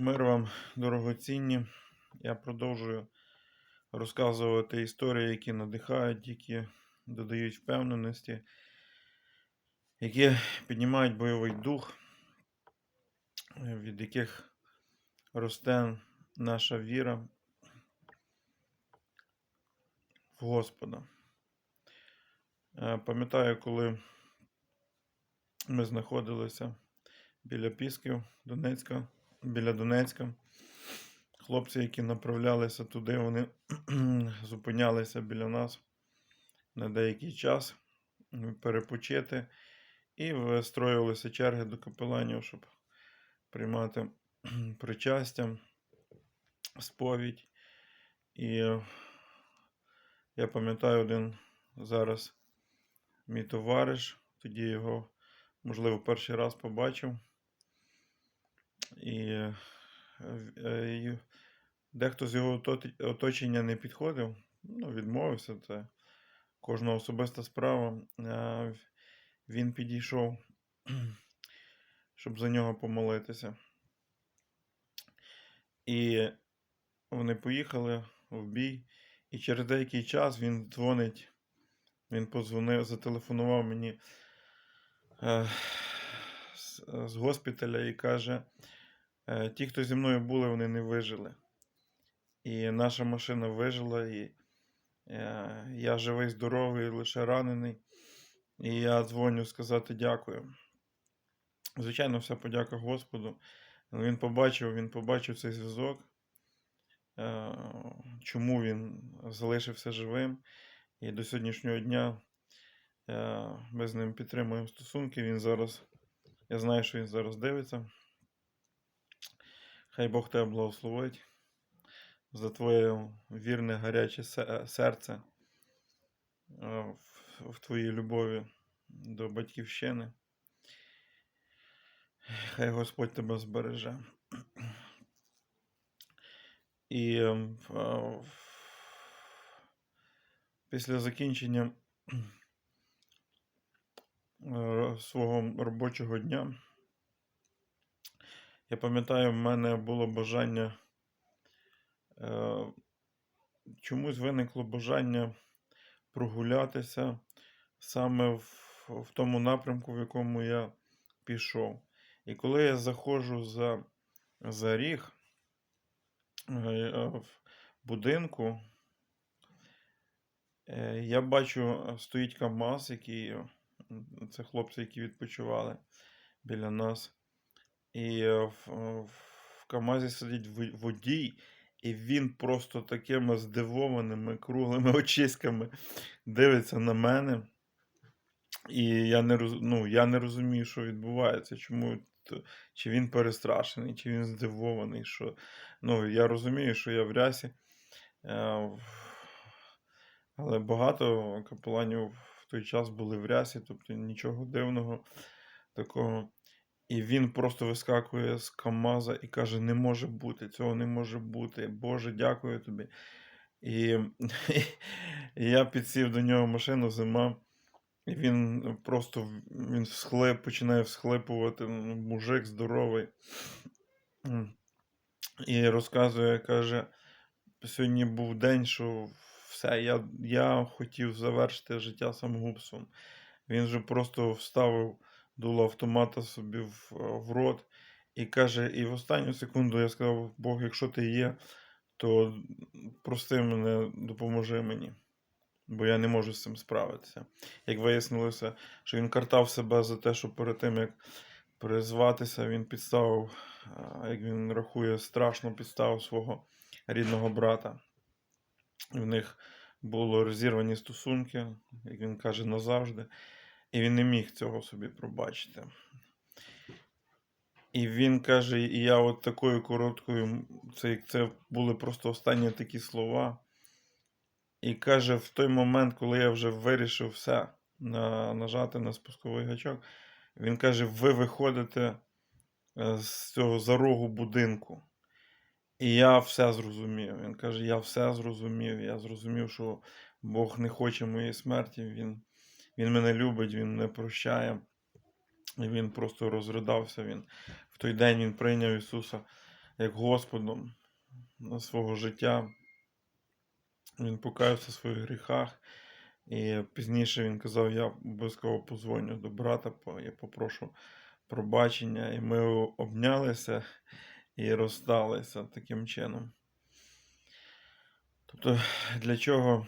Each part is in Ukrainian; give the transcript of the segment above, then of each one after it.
Мир вам, дорогоцінні. Я продовжую розказувати історії, які надихають, які додають впевненості, які піднімають бойовий дух, від яких росте наша віра в Господа. Е, Пам'ятаю, коли ми знаходилися біля Пісків Донецька, біля Донецька. Хлопці, які направлялися туди, вони зупинялися біля нас на деякий час перепочити і вистроювалися черги до капеланів, щоб приймати причастя, сповідь. І я пам'ятаю один зараз мій товариш, тоді його, можливо, перший раз побачив. І, е, е, і дехто з його оточення не підходив, ну, відмовився. Це кожна особиста справа. Він підійшов, щоб за нього помолитися. І вони поїхали в бій, і через деякий час він дзвонить. Він подзвонив, зателефонував мені е, з, госпіталя і каже: е, ті, хто зі мною були, вони не вижили. І наша машина вижила, і е, я живий, здоровий, лише ранений. І я дзвоню сказати дякую. Звичайно, вся подяка Господу. Він побачив, він побачив цей зв'язок, е, чому він залишився живим. І до сьогоднішнього дня е, ми з ним підтримуємо стосунки. Він зараз, я знаю, що він зараз дивиться. Хай Бог тебе благословить за твоє вірне гаряче серце е, в, твоїй любові до батьківщини. Хай Господь тебе збереже. І е, е, після закінчення е, свого робочого дня, я пам'ятаю, в мене було бажання, е, чомусь виникло бажання прогулятися саме в, в тому напрямку, в якому я пішов. І коли я заходжу за, за ріг е, в будинку, е, я бачу, стоїть КАМАЗ, який, це хлопці, які відпочивали біля нас. І е, в, е, в КАМАЗі сидить водій, і він просто такими здивованими круглими очиськами дивиться на мене. І я не, роз... ну, я не розумію, що відбувається, чому чи він перестрашений, чи він здивований. Що... Ну, я розумію, що я в рясі. Е, Але багато капеланів в той час були в рясі, тобто нічого дивного такого. І він просто вискакує з КАМАЗа і каже: не може бути, цього не може бути. Боже, дякую тобі. І, і я підсів до нього машину зима. І він просто він всхлип, починає всхлипувати, ну, мужик здоровий. І розказує, каже, сьогодні був день, що все, я, я хотів завершити життя самогубством. Він же просто вставив дуло автомата собі в, в рот і каже, і в останню секунду я сказав, Бог, якщо ти є, то прости мене, допоможи мені. Бо я не можу з цим справитися. Як вияснилося, що він картав себе за те, що перед тим, як призватися, він підставив, як він рахує, страшно підставив свого рідного брата. В них було розірвані стосунки, як він каже, назавжди. І він не міг цього собі пробачити. І він каже, і я от такою короткою, це, це були просто останні такі слова. І каже, в той момент, коли я вже вирішив все на, нажати на спусковий гачок, він каже: ви виходите е, з цього за рогу будинку. І я все зрозумів. Він каже: Я все зрозумів. Я зрозумів, що Бог не хоче моєї смерті. Він, він мене любить, він мене прощає. І він просто розридався. Він в той день він прийняв Ісуса як Господом на свого життя. Він покаявся в своїх гріхах. І пізніше він казав: я обов'язково позвоню до брата, я попрошу пробачення. І ми обнялися і розсталися таким чином. Тобто, для чого,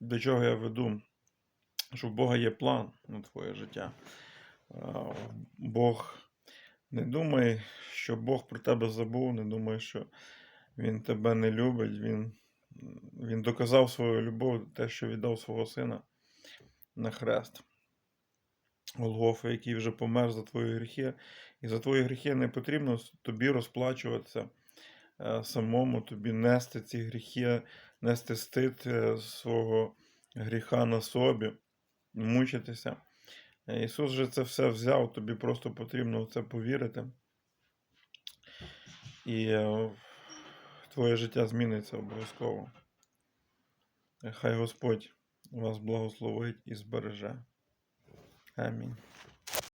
до чого я веду? Що в Бога є план на твоє життя. Бог не думай, що Бог про тебе забув, не думай, що Він тебе не любить. Він, він доказав свою любов, те, що віддав свого сина на хрест. Голгофа, який вже помер за твої гріхи. І за твої гріхи не потрібно тобі розплачуватися е, самому, тобі нести ці гріхи, нести стид е, свого гріха на собі, мучитися. Ісус же це все взяв, тобі просто потрібно в це повірити. І е, твоє життя зміниться обов'язково. Хай Господь вас благословить і збереже. Амінь.